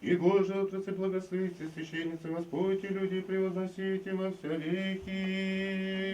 И отрацы благословите, священницы, Господь, и люди превозносите во вся веки.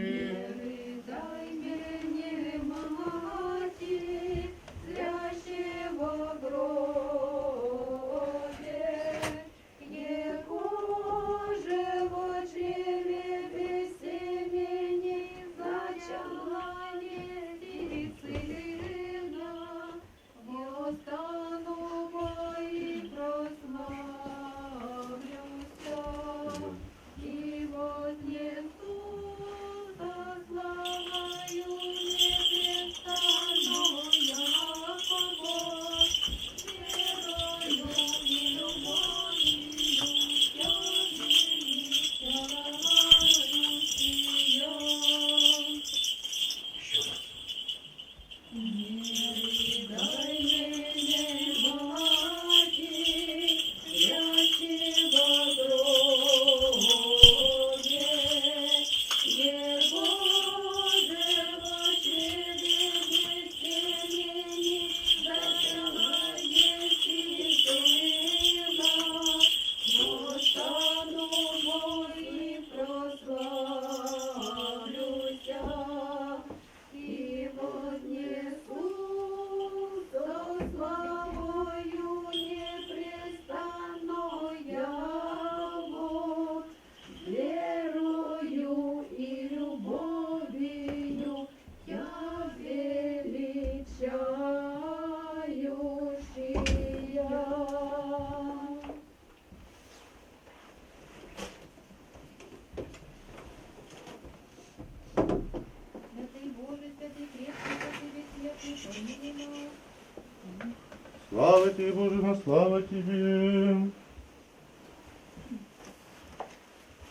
Слава тебе.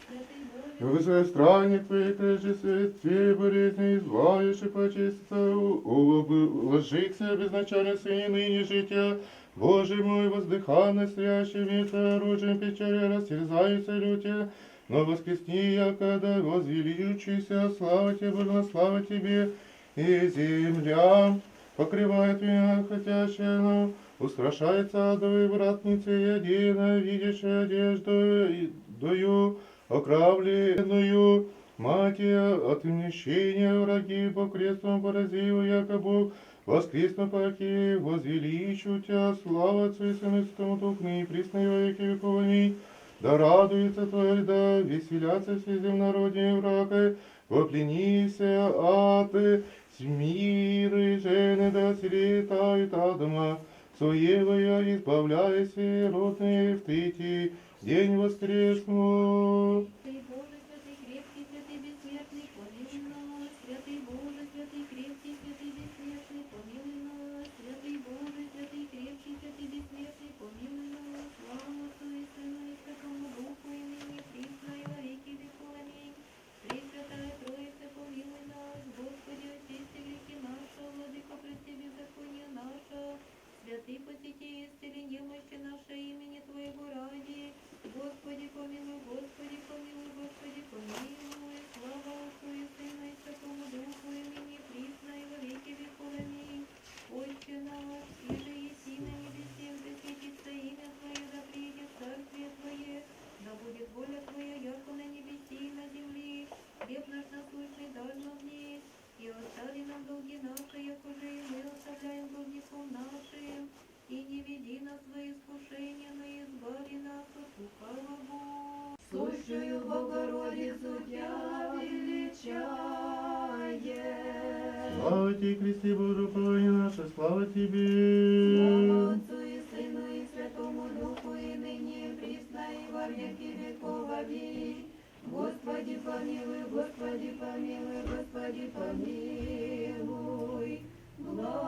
Святый Боже, Высокое странник твоей крежи свете болезни, избавишь и почиститься, уложихся безначально сын ныне жития. Боже мой, воздыха настоящими оружием печали, растерзаются люди, но воскресни я, когда возвеличуся, слава тебе, Боже, на слава тебе, и земля покрывает меня хотящая, но устрашается адовой вратницы, едино одежду, и дою окравленную, мати от умещения враги по крестам поразил, яко Бог, воскресно паки, возвеличу тебя, слава Отцу и Сыну Святому Духу, и присно веки веков. Да радуется твой, да веселятся все земнородные враги, вопленися от смиры жены, да слетают адама, Соевая, избавляйся, родные в третий день воскресну. Святый Боже, святый крепкий, святый бессмертный, помилуй нас. Святый Боже, святый крепкий, святый бессмертный, помилуй нас. Святый Боже, святый крепкий, святый бессмертный, помилуй нас. Слава Отцу и Сыну и Святому Духу, и ныне и присно и во веки веков. Аминь. Пресвятая Троица, помилуй нас. Господи, очисти грехи наши, Владыка, прости беззаконие наше. Святый посети, исцели немощи наше имени Твоего ради. Господи, помилуй, Господи, помилуй, Господи, помилуй. Слава Отцу и Сыну и Святому Духу, и ныне и присно и во веки веков. Аминь. Отче наш, и же еси на небесе, да светится имя Твое, да приедет царствие Твое, да будет воля Твоя, яко на небеси и на земле. Хлеб наш насущный дай нам днесь, и остави нам долги наши, яко же и мы оставляем должников нашим. И не веди нас во искушение, но избави нас от лукавого. Сущую Богородицу Тя величаем. Слава тебе, Христе Боже, упование наше, слава тебе. Слава Отцу и Сыну и Святому Духу, и ныне и присно и во веки веков. Аминь. Господи помилуй, Господи помилуй, Господи помилуй. Благослови.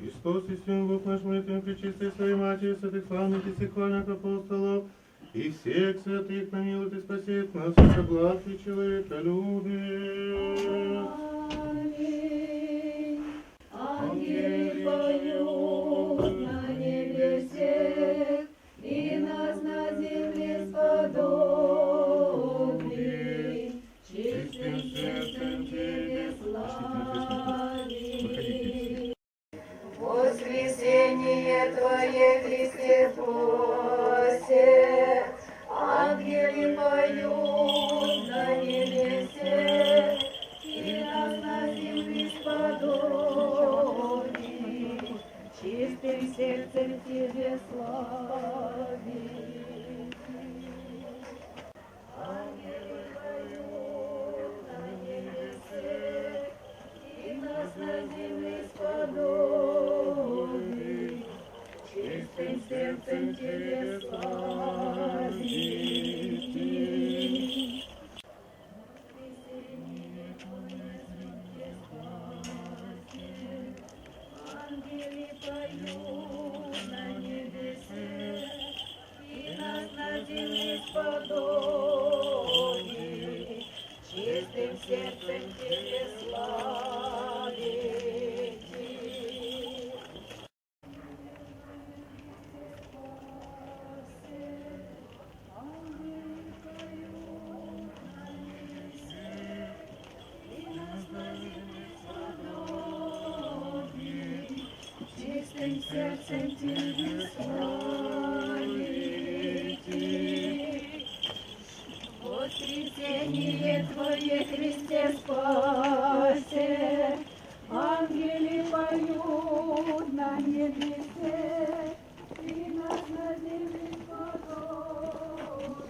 Христос и Сын Бог наш молитвен причистой своей Матери, святых славных и всех апостолов, и всех святых помилует и спасет нас, согласный человека любит. Сердцем Тебе славить. Воскресение Твое, Христе, спасе, Ангелы поют на небесе, И нас на земле сподоби.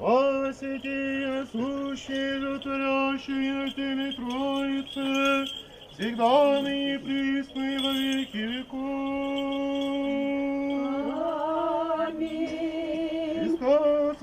О, святые, сущие, затворящие Тебе Троице, всегда ныне присно во веки веков.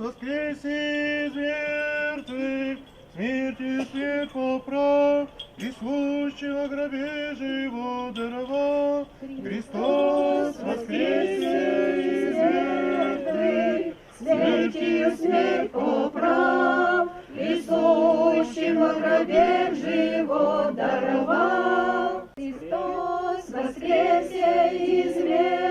Воскресе из мертвых, смертью свет поправ, и сущего гробе живо даровал. Христос воскресе из мертвых, Смертью смерть поправ, И сущим во гробе живот даровал. Христос воскресе из мертвых,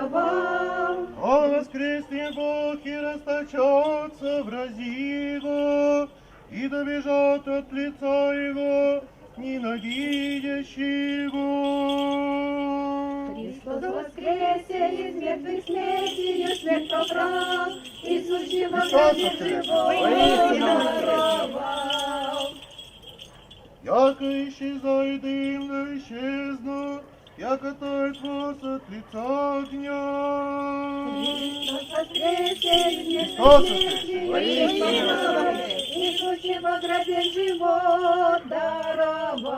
живот даровал. А воскресне Бог и расточатся врази Его, и добежат от лица Его, ненавидящие Его. Христос воскресе из мертвых смертью смерть поправ, и живот даровал. Яко исчезает дым, да исчезну, яко тает хвост от лица огня. Христос воскресе Христос воскресе! смерть поправ, и сущим во гробе живот даровал.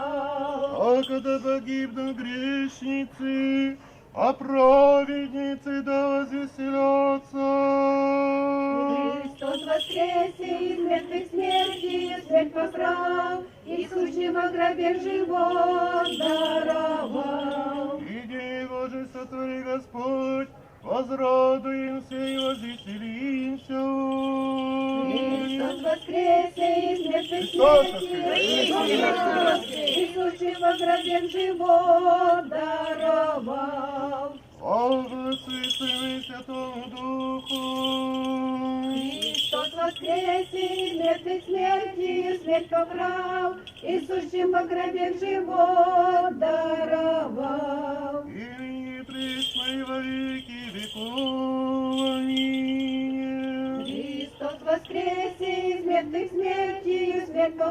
А когда погибнут грешницы, а праведницы да возвеселятся. Христос воскресе из мертвых смертью смерть поправ, и сущим во гробе живот мертвых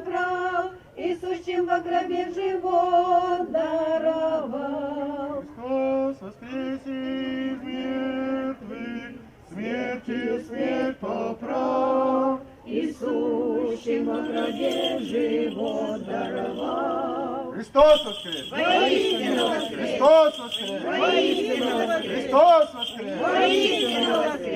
поправ, и сущим во гробе живот даровал. Христос воскресе мертвых, смертью смерть поправ. И сущим во гробе живот даровал. Христос воскрес! Воистину воскрес! Христос воскрес! Воистину воскрес! Христос воскрес! Воистину воскрес!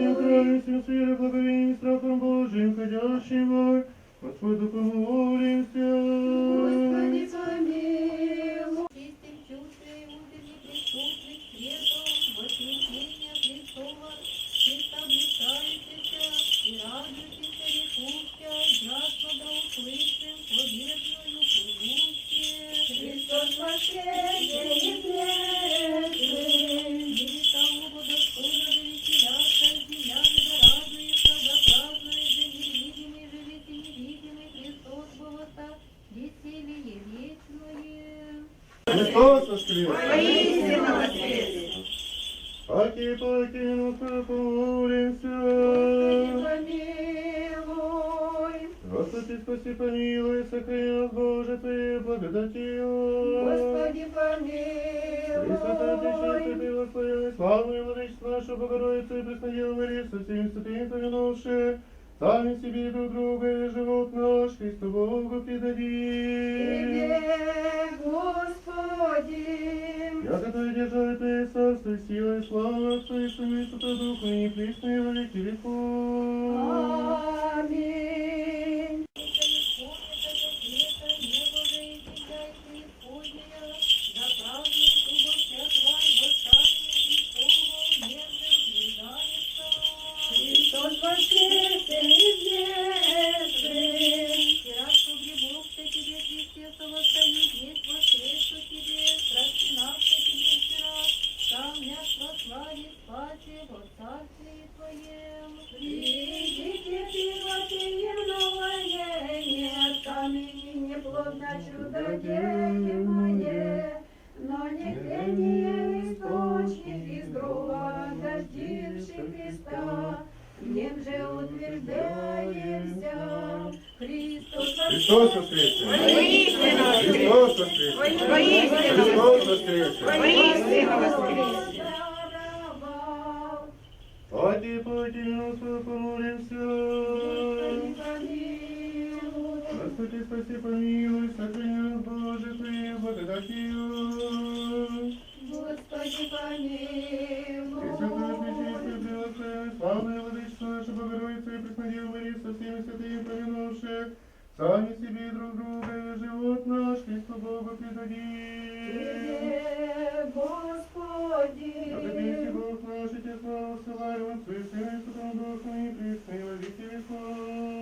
Всем краем, всем сферы, благовением, страхом Божьим, ходящего, Господу помолимся. Господи, помилуй. Чистым чувстве внутренне преступных светом, воскресения Христова, Христа блистающийся и радующийся векуща, ясно да услышим победную плывущее. Христос воскресе воскрес! Воистину. Паки, паки, ну помолимся. Помилуй. Господи, спаси, помилуй, сохрани нас, Боже, Твоей благодатью. Господи, Пресвятая, пречистая, помилуй. превосславенная, славная Владычица наша Богородица и Преснодела Мария, со всеми святыми помянувши, сами себе друг друга и живот наш Христу Богу предадим. Тебе, Господи. Яко Твое державе Твое царство, сила и слава Отцу и Сыну и Святого Духа, и не присно и во веки веков. Аминь. Христос воскресе! Христос воскресе! Паки, паки, ну помолимся. Господи, спаси, помилуй, сохрани нас, Боже, Твоей благодатью. Господи, Пресвятая, пречистая, помилуй. превосславная, славная Владычица наша Богородица и Преснодела Мария, со всеми святыми помянувши, сами себе и друг друга и живот наш Христу Богу предадим. Тебе, Господи. Благодействие Бог наш, Отец славу ссылаем, Отцу и Сыну и Святому Духу, и присно и во веки веков.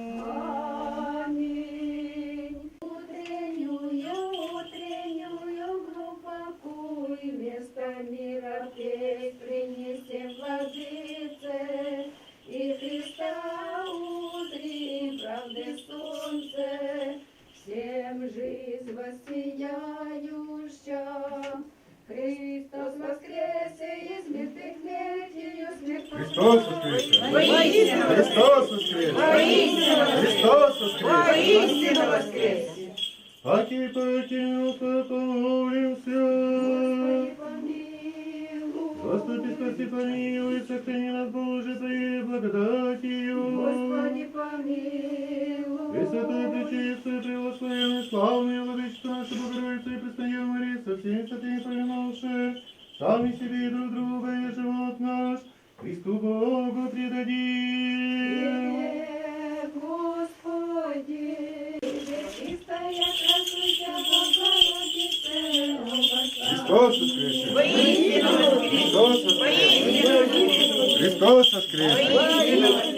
Христос воскресе! Христос воскресе! Христос воскресе! Паки, ну помолимся. Господи, спаси, помилуй, сохрани нас, Боже, Твоей благодатью. Господи, помилуй. Пресвятая, пречистая, превосславенная, славная Владычица наша Богородица и Преснодела Мария, со всеми святыми помянувши, сами себе и друг друга и живот наш Христу Богу предадим. Господи, чистая Христос воскресе! Христос воскресе! Христос воскресе!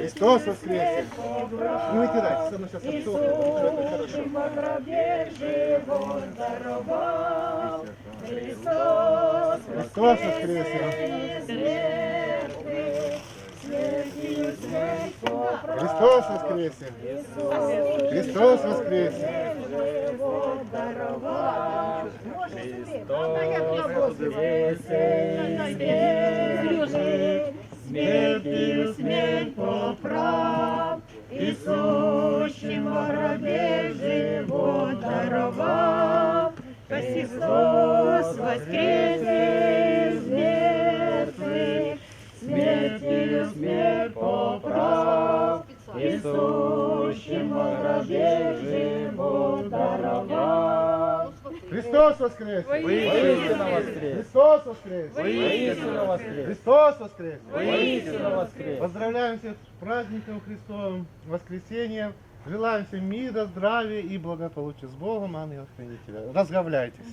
Христос воскресе! Не вытирайте, все равно сейчас обсохнет. Христос Христос воскресе! смерть поправ. Христос воскресе! Христос воскресе! Смертью смерть поправ, Исущим во гробе живот даровав. Христос воскресе воскресе! Воистину воскрес! Христос воскресе! Воистину воскрес! Христос воскресе! Воистину воскрес! Поздравляем всех с праздником Христовым, воскресением. Желаем всем мира, здравия и благополучия с Богом, ангелов хранителя. Разговляйтесь.